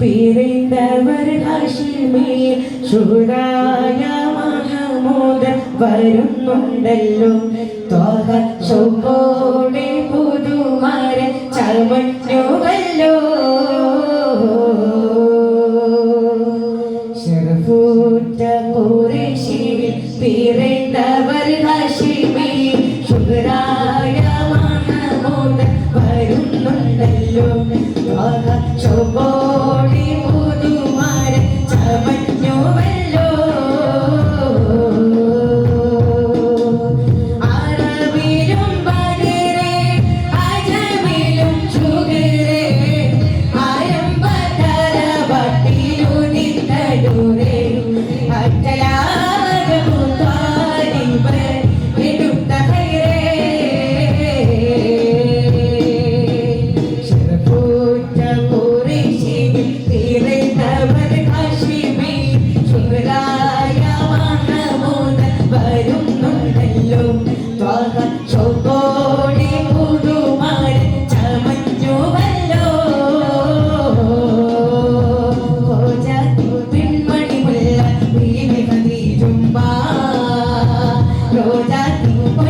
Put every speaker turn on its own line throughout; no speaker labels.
പിറന്തവർ ഹർഷിമേൽ ശൂരായ മഹമൂദൻ വരുന്നുണ്ടല്ലോ. ത്വഹ ശോഭോടെ പുതുമാരൻ ചർമ്മ 我家庭 đã.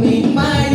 me mine.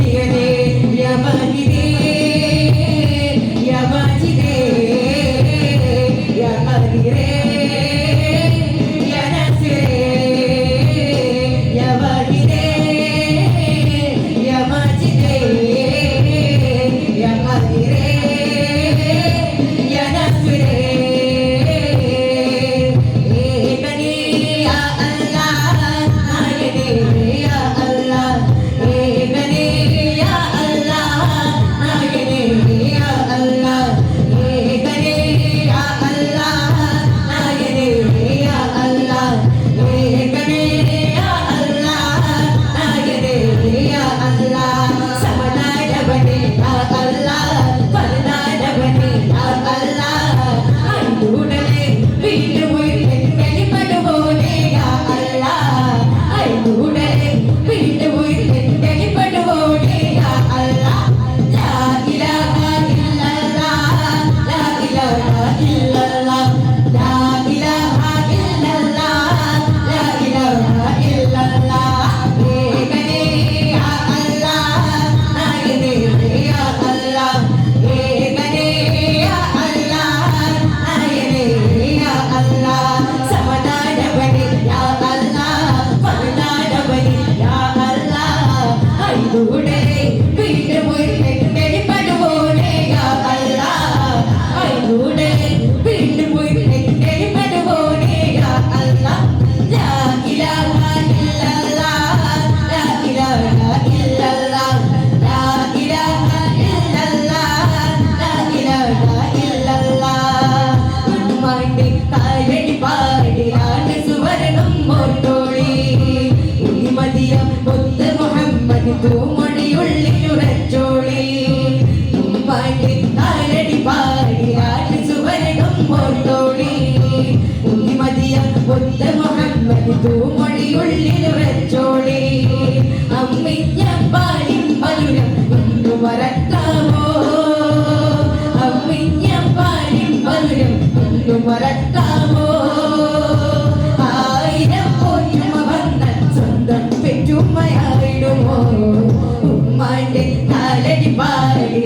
minding, I'll let it by.